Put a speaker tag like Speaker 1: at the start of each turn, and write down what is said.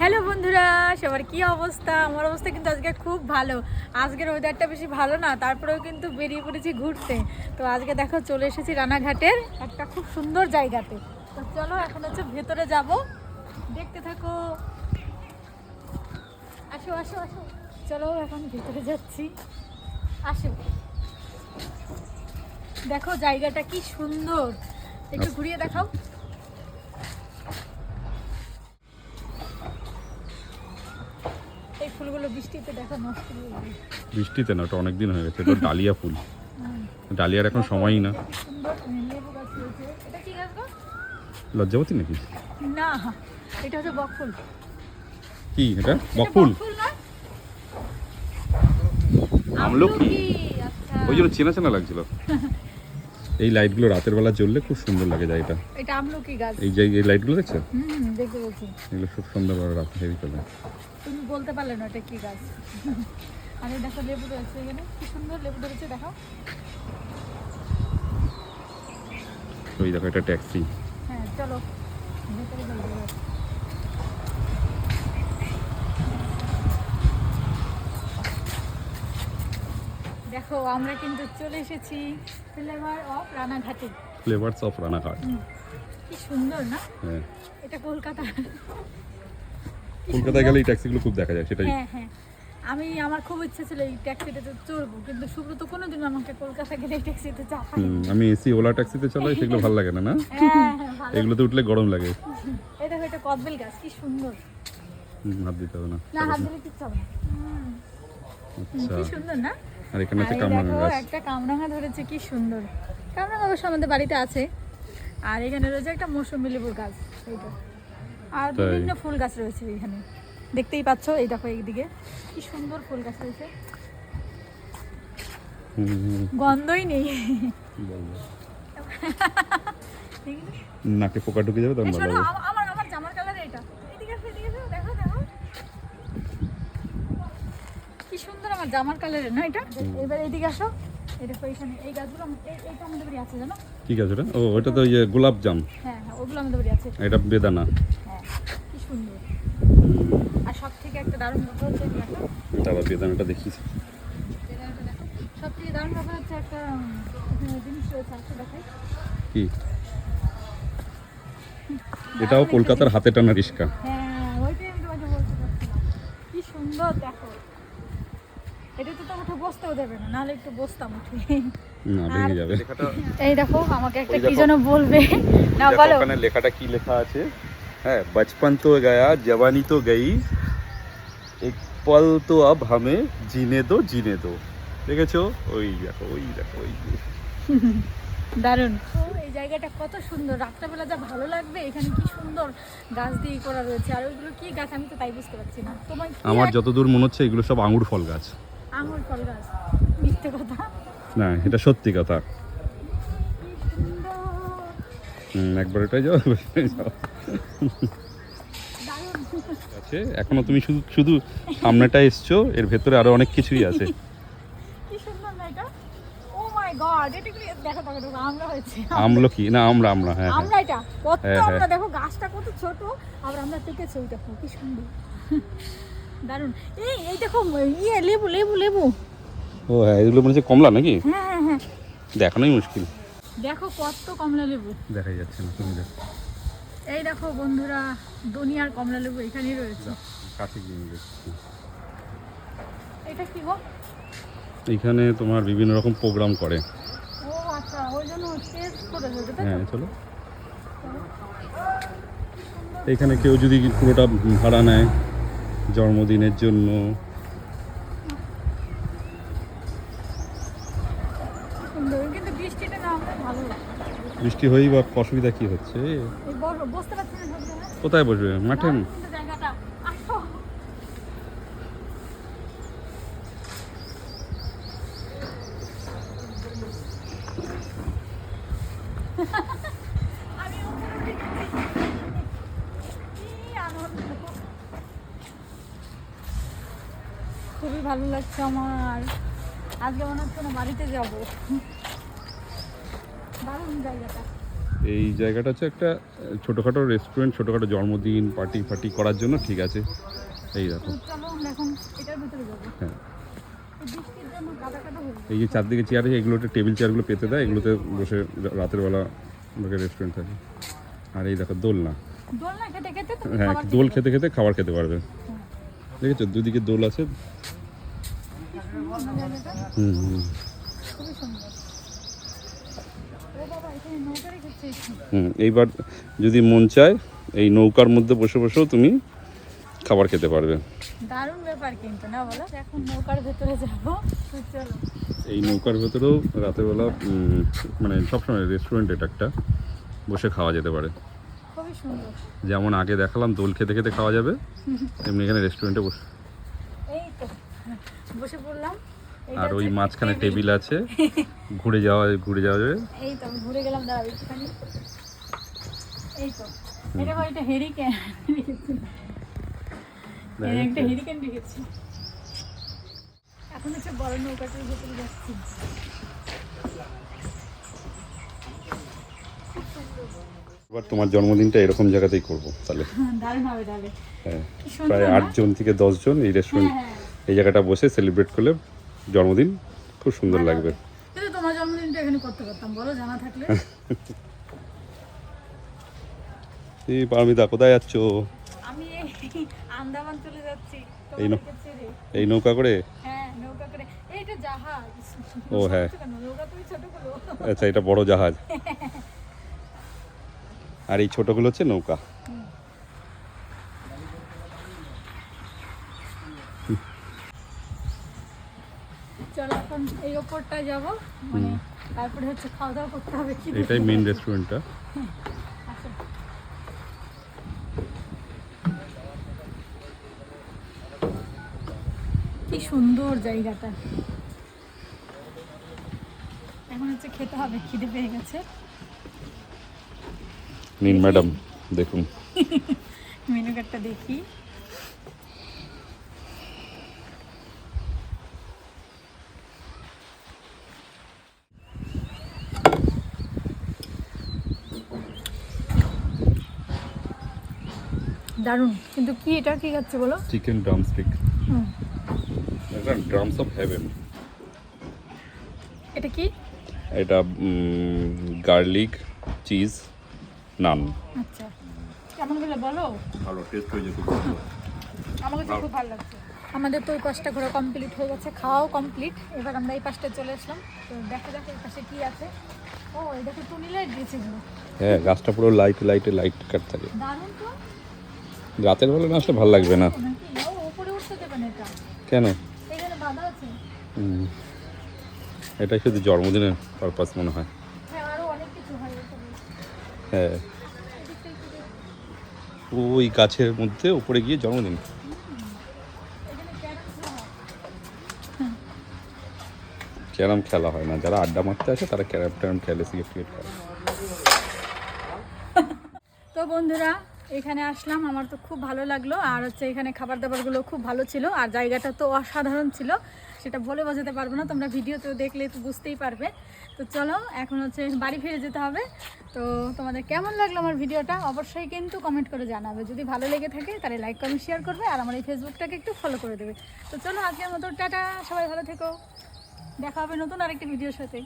Speaker 1: Hello বন্ধুরা, সবার কি অবস্থা? আমার অবস্থা কিন্তু আজকে খুব ভালো। আজকের ওয়েদারটা বেশি ভালো না, তারপরেও কিন্তু বেরিয়ে পড়েছি ঘুরতে। তো আজকে দেখো, চলে এসেছি রানাঘাটের একটা খুব সুন্দর জায়গাতে। তো চলো, এখন হচ্ছে ভেতরে যাব। দেখতে থাকো। আসো আসো আসো। চলো, এখন ভেতরে যাচ্ছি। আসো। দেখো, জায়গাটা কি সুন্দর। একটু ঘুরিয়ে দেখাও এই ফুলগুলো বৃষ্টিতে দেখো নষ্ট হয়ে
Speaker 2: বৃষ্টিতে না ওটা অনেক দিন হয়ে গেছে এটা ডালিয়া ফুল। ডালিয়ার এখন সময়ই না? লজ্জাবতী নাকি?
Speaker 1: না এটা হচ্ছে বকফুল।
Speaker 2: কি এটা? বকফুল? আমলকি?
Speaker 1: আচ্ছা।
Speaker 2: ওই জন্য চেনা চেনা লাগছিল। এই লাইটগুলো রাতের বেলা জ্বললে খুব সুন্দর লাগে জায়গাটা।
Speaker 1: এটা আমলকি গাছ।
Speaker 2: এই যে এই লাইটগুলো দেখছ?
Speaker 1: হুম দেখতে বলছি
Speaker 2: এগুলো খুব সুন্দর সুন্দরভাবে রাতে হেভি চলে।
Speaker 1: তুমি বলতে পারলে না এটা কি গাছ। আরে দেখো লেবু রয়েছে এখানে। কি সুন্দর লেবু ধরেছে দেখো।
Speaker 2: ওই দেখো এটা ট্যাক্সি
Speaker 1: হ্যাঁ চলো। ভেতরে দেখো আমরা কিন্তু চলে এসেছি। ফ্লেভার অফ রানাঘাটে
Speaker 2: ফ্লেভারস অফ রানাঘাট
Speaker 1: কি সুন্দর না?
Speaker 2: হ্যাঁ।
Speaker 1: এটা কলকাতা।
Speaker 2: কলকাতায় গেলে এই ট্যাক্সিগুলো খুব দেখা যায় সেটাই।
Speaker 1: হ্যাঁ হ্যাঁ। আমি আমার খুব ইচ্ছে ছিল এই ট্যাক্সিটাতে চড়বো কিন্তু সুব্রত কোনোদিন আমাকে কলকাতা গেলে এই ট্যাক্সিতে চাপায়
Speaker 2: আমি এসি ওলা ট্যাক্সিতে চালাই সেগুলো ভালো লাগে না না?
Speaker 1: হ্যাঁ হ্যাঁ
Speaker 2: এগুলোতে উঠলে গরম লাগে।
Speaker 1: এটা কদবেল গাছ কি সুন্দর।
Speaker 2: হাত দিতে হবে না।
Speaker 1: না হাত দিলে কিচ্ছু হবে না।
Speaker 2: আচ্ছা।
Speaker 1: কি সুন্দর না?
Speaker 2: আর এখানে আছে কামরাঙা গাছ।
Speaker 1: একটা কামরাঙা ধরেছে কি সুন্দর। কামরাঙা অবশ্য আমাদের বাড়িতে আছে। আর এখানে রয়েছে একটা মৌসুমি লেবুর গাছ এইটা। আর বিভিন্ন ফুল গাছ রয়েছে এখানে। দেখতেই পাচ্ছ এই দেখো এইদিকে। কি সুন্দর ফুল গাছ রয়েছে। গন্ধই নেই।
Speaker 2: নাকে পোকা ঢুকে যাবে তখন
Speaker 1: এই
Speaker 2: ভালো
Speaker 1: শোনো,
Speaker 2: হবে
Speaker 1: আম- আমার আমার জামার কালার এটা এদিকে আসো, এদিকে আসো, দেখো দেখো আমার জামার কালারের না এটা? এবার এদিকে আসো। দেখো এই গাছগুলো এই- এইটা আমাদের বাড়ি আছে জানো?
Speaker 2: ওটা? ও ওটা তো ইয়ে গোলাপ জাম।
Speaker 1: হ্যাঁ হ্যাঁ ওগুলো আমাদের বাড়ি আছে।
Speaker 2: এটা বেদানা।
Speaker 1: হ্যাঁ কি সুন্দর। আর সব থেকে একটা দারুণ ব্যাপার হচ্ছে দেখো।
Speaker 2: এটা আবার বেদানাটা দেখিস
Speaker 1: বেদানাটা দেখো। সব থেকে দারুণ ব্যাপার হচ্ছে একটা উম, জিনিস রয়েছে একটা দেখাই।
Speaker 2: কি? এটাও কলকাতার হাতে টানা রিক্সা।
Speaker 1: হ্যাঁ ওইটাই আমি তোমাকে বলতে চাচ্ছিলাম। কি সুন্দর দেখো। এটা তো উঠে বসতেও দেবে না নাহলে একটু বসতাম উঠে। এই দেখো আমাকে একটা কি যেন বলবে। না বলো।
Speaker 2: ওখানে লেখাটা কি লেখা আছে? হ্যাঁ বচপন তো গয়া জওয়ানি তো গই। এক পল তো আব হামে জিনে দো জিনে দো। দেখেছ? ওই দেখো ওই দেখো ওই
Speaker 1: দারুণ। এই জায়গাটা কত সুন্দর। রাত্রাবেলা যা ভালো লাগবে এখানে কি সুন্দর গাছ দিয়ে করা রয়েছে। আর ওইগুলো কি গাছ? আমি তো তাই বুঝতে পারছি না।
Speaker 2: আমার যতদূর মনে হচ্ছে এগুলো সব আঙুর ফল গাছ।
Speaker 1: আঙুর ফল গাছ। মিথ্যে কথা।
Speaker 2: না এটা সত্যি কথা। একবার এটাই যাও আছে এখনও তুমি শুধু শুধু সামনেটা এসছো এর ভেতরে আরও অনেক কিছুই আছে।
Speaker 1: কি না এটা? ও মাই গড এটা কি দেখো দেখো দেখো আমরা
Speaker 2: আমলো কি? না আমরা আমরা হ্যাঁ হ্যাঁ।
Speaker 1: আমরা এটা। কত
Speaker 2: হ্যাঁ, হ্যাঁ।
Speaker 1: আমরা দেখো গাছটা কত ছোট আবার আমরা পেকেছি ওই দেখো কি সুন্দর। দারুণ। এই এই দেখো ইয়ে লেবু লেবু লেবু।
Speaker 2: ও হ্যাঁ এগুলো মনে হচ্ছে কমলা নাকি?
Speaker 1: হ্যাঁ হ্যাঁ হ্যাঁ।
Speaker 2: দেখানোই মুশকিল।
Speaker 1: দেখো কত কমলা লেবু।
Speaker 2: দেখাই যাচ্ছে না তুমি দেখো।
Speaker 1: এই দেখো বন্ধুরা দুনিয়ার কমলা লেবু এখানেই রয়েছে।
Speaker 2: কাছে গিয়ে দেখছি।
Speaker 1: এটা কি গো?
Speaker 2: এইখানে তোমার বিভিন্ন রকম প্রোগ্রাম করে।
Speaker 1: ও আচ্ছা ওই জন্য স্টেজ করে তাই
Speaker 2: হ্যাঁ চলো। এখানে কেউ যদি পুরোটা ভাড়া নেয় জন্মদিনের জন্য। বৃষ্টি হয়েই বা অসুবিধা কি হচ্ছে? কোথায় বসবে? মাঠে
Speaker 1: দারুণ সুন্দর জায়গাটা আসো আমি উপরে উঠে গেছি। কি আনন্দ। খুবই ভালো লাগছে আমার। আজকে মনে হচ্ছে না বাড়িতে যাব। দারুণ জায়গাটা।
Speaker 2: এই জায়গাটা হচ্ছে একটা ছোটোখাটো রেস্টুরেন্ট ছোটোখাটো জন্মদিন পার্টি ফার্টি করার জন্য ঠিক আছে। এই দেখো। হ্যাঁ।
Speaker 1: এই
Speaker 2: যে চারদিকে চেয়ার আছে এগুলোতে টেবিল চেয়ারগুলো পেতে দেয় এগুলোতে বসে রাতের বেলা লোকে রেস্টুরেন্ট থাকে। আর এই দেখো দোলনা। হ্যাঁ দোল
Speaker 1: খেতে
Speaker 2: খেতে খাবার খেতে পারবে। দেখেছ? দুদিকে দোল আছে। হুম হুম। হুম এইবার যদি মন চায় এই নৌকার মধ্যে বসে বসেও তুমি খাবার খেতে পারবে।
Speaker 1: দারুণ ব্যাপার কিন্তু না বলো? এখন নৌকার ভেতরে যাব চলো।
Speaker 2: এই নৌকার ভেতরেও রাতেরবেলা মানে সবসময় রেস্টুরেন্ট এটা একটা বসে খাওয়া যেতে পারে। যেমন আগে দেখালাম দোল খেতে খেতে খাওয়া যাবে তেমনি এখানে রেস্টুরেন্টে বসে।
Speaker 1: বসে পড়লাম।
Speaker 2: আর ওই মাঝখানে
Speaker 1: টেবিল।
Speaker 2: আছে ঘুরে যাওয়া ঘুরে যাওয়া যাবে।
Speaker 1: এই তো ঘুরে গেলাম দাঁড়াবো একটুখানি। এই তো এটা এটা হেরিকেন একটা হেরিকেন রেখেছি এখন হচ্ছে বড় নৌকাটার ভেতরে যাচ্ছি।
Speaker 2: এবার তোমার জন্মদিনটা এরকম জায়গাতেই করব তাহলে।
Speaker 1: হ্যাঁ,
Speaker 2: হ্যাঁ প্রায়? আটজন থেকে দশজন এই রেস্টুরেন্ট
Speaker 1: হ্যাঁ, হ্যাঁ।
Speaker 2: এই জায়গাটা বসে সেলিব্রেট করলে জন্মদিন খুব সুন্দর লাগবে।
Speaker 1: কিন্তু তোমার জন্মদিনটা এখানে করতে পারতাম বলো জানা থাকলে।
Speaker 2: এই পারমিতা কোথায় যাচ্ছ?
Speaker 1: আমি এই আন্দামান চলে যাচ্ছি
Speaker 2: এই নৌকা করে?
Speaker 1: হ্যাঁ নৌকা করে। এইটা জাহাজ।
Speaker 2: ও, হ্যাঁ।
Speaker 1: নৌকা তুমি ছোট
Speaker 2: আচ্ছা এটা বড় জাহাজ। আর এই ছোটগুলো হচ্ছে নৌকা।
Speaker 1: এই ওপরটা যাব মানে তারপরে হচ্ছে খাওয়া দাওয়া করতে হবে কি
Speaker 2: এটাই মেন রেস্টুরেন্টটা।
Speaker 1: কি সুন্দর জায়গাটা। এখন হচ্ছে খেতে হবে খিদে পেয়ে গেছে।
Speaker 2: নিন ম্যাডাম দেখুন।
Speaker 1: মেনু কার্ডটা দেখি। দারুণ। কিন্তু কি এটা? কি খাচ্ছে বলো?
Speaker 2: চিকেন ড্রামস্টিক
Speaker 1: হুম,
Speaker 2: ড্রামস অফ হেভেন
Speaker 1: এটা কি?
Speaker 2: এটা গার্লিক চিজ নান
Speaker 1: আচ্ছা। কেমন বলে বলো?
Speaker 2: ভালো টেস্ট যেত
Speaker 1: আমার কাছে খুব ভালো লাগছে। আমাদের তো ওই পাশটা ঘোরা কমপ্লিট হয়ে গেছে খাওয়াও কমপ্লিট এবার আমরা এই পাশটা চলে আসলাম। তো দেখা যাক এই পাশে কি আছে। ও এই দেখো টুনি লাইট দিয়েছে
Speaker 2: হ্যাঁ গাছটা পুরো লাইট লাইটে লাইট কাট থাকে।
Speaker 1: দারুণ তো।
Speaker 2: রাতের বেলা না আসলে ভালো লাগবে না।
Speaker 1: ও উপরে উঠতে দেবেন এটা?
Speaker 2: কেন?
Speaker 1: এখানে বাধা আছে।
Speaker 2: হুম। এটাই শুধু জন্মদিনের পারপাস মনে হয়
Speaker 1: হ্যাঁ আরও অনেক কিছু হয় এখানে
Speaker 2: হ্যাঁ। ওই গাছের মধ্যে উপরে গিয়ে জন্মদিন।
Speaker 1: ক্যারাম খেলা হয়
Speaker 2: খেলা না। যারা আড্ডা মারতে আসে, তারা ক্যারাম ট্যারাম খেলে, সিগারেট টিগারেট খায়।
Speaker 1: তো বন্ধুরা, এখানে আসলাম। আমার তো খুব ভালো লাগল। আর হচ্ছে এখানে খাবার দাবারগুলো খুব ভালো ছিল। আর জায়গাটা তো অসাধারণ ছিল। সেটা বলে বোঝাতে পারব না, তোমরা ভিডিওতেও দেখলে তো বুঝতেই পারবে। তো চলো, এখন হচ্ছে বাড়ি ফিরে যেতে হবে। তো তোমাদের কেমন লাগল আমার ভিডিওটা অবশ্যই কিন্তু কমেন্ট করে জানাবে। যদি ভালো লেগে থাকে, তাহলে লাইক কমেন্ট শেয়ার করবে, আর আমার এই ফেসবুকটাকে একটু ফলো করে দেবে। তো চলো, আজকের মতো টাটা, সবাই ভালো থেকো। দেখা হবে নতুন আরেকটি ভিডিওর সাথে।